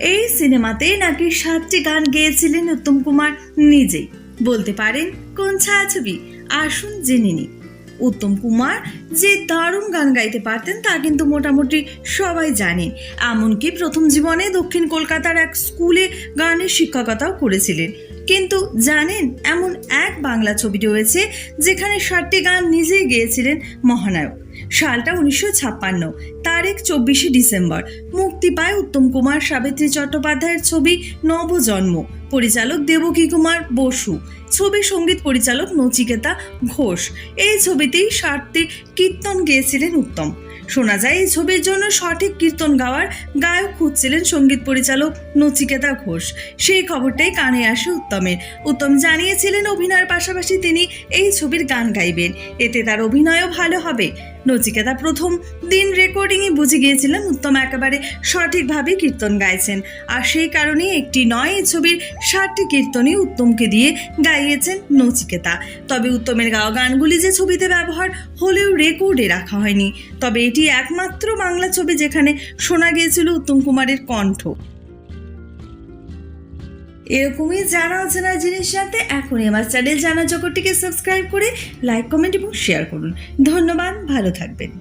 এই সিনেমাতে নাকি সাতটি গান গেয়েছিলেন উত্তম কুমার নিজেই। বলতে পারেন কোন ছায়াছবি? আসুন জেনে নিই। উত্তম কুমার যে দারুণ গান গাইতে পারতেন তা কিন্তু মোটামুটি সবাই জানেন এমনকি প্রথম জীবনে দক্ষিণ কলকাতার এক স্কুলে গানের শিক্ষকতাও করেছিলেন। কিন্তু জানেন, এমন এক বাংলা ছবি রয়েছে যেখানে ষাটটি গান নিজেই গেয়েছিলেন মহানায়ক। সালটা উনিশশো ছাপ্পান্ন। তারিখ চব্বিশে ডিসেম্বর। মুক্তি পায় উত্তম কুমার সাবিত্রী চট্টোপাধ্যায়ের ছবি নবজন্ম। পরিচালক দেবকী কুমার বসু। ছবির সংগীত পরিচালক নচিকেতা ঘোষ। এই ছবিতেই ষাটটি কীর্তন গেয়েছিলেন উত্তম। শোনা যায়, এই ছবির জন্য সঠিক কীর্তন গাওয়ার গায়ক খুঁজছিলেন সংগীত পরিচালক নচিকেতা ঘোষ। সেই খবরটাই কানে আসে উত্তমের। উত্তম জানিয়েছিলেন, অভিনয়ের পাশাপাশি তিনি এই ছবির গান গাইবেন। এতে তার অভিনয়ও ভালো হবে। নচিকেতা প্রথম দিন রেকর্ডিংয়ে বুঝে গিয়েছিলেন উত্তম একেবারে সঠিকভাবে কীর্তন গাইছেন। আর সেই কারণে একটি নয় এই ছবির ষাটটি কীর্তনই উত্তমকে দিয়ে গাইয়েছেন নচিকেতা। তবে উত্তমের গাওয়া গানগুলি যে ছবিতে ব্যবহার হলেও রেকর্ডে রাখা হয়নি। তবে এটি একমাত্র বাংলা ছবি যেখানে শোনা গিয়েছিল উত্তম কুমারের কণ্ঠ। এরকমই জানা অজানা জিনিস জানতে এখনই আমার চ্যানেল জানা জগৎটিকে সাবস্ক্রাইব করে লাইক কমেন্ট এবং শেয়ার করুন। ধন্যবাদ, ভালো থাকবেন।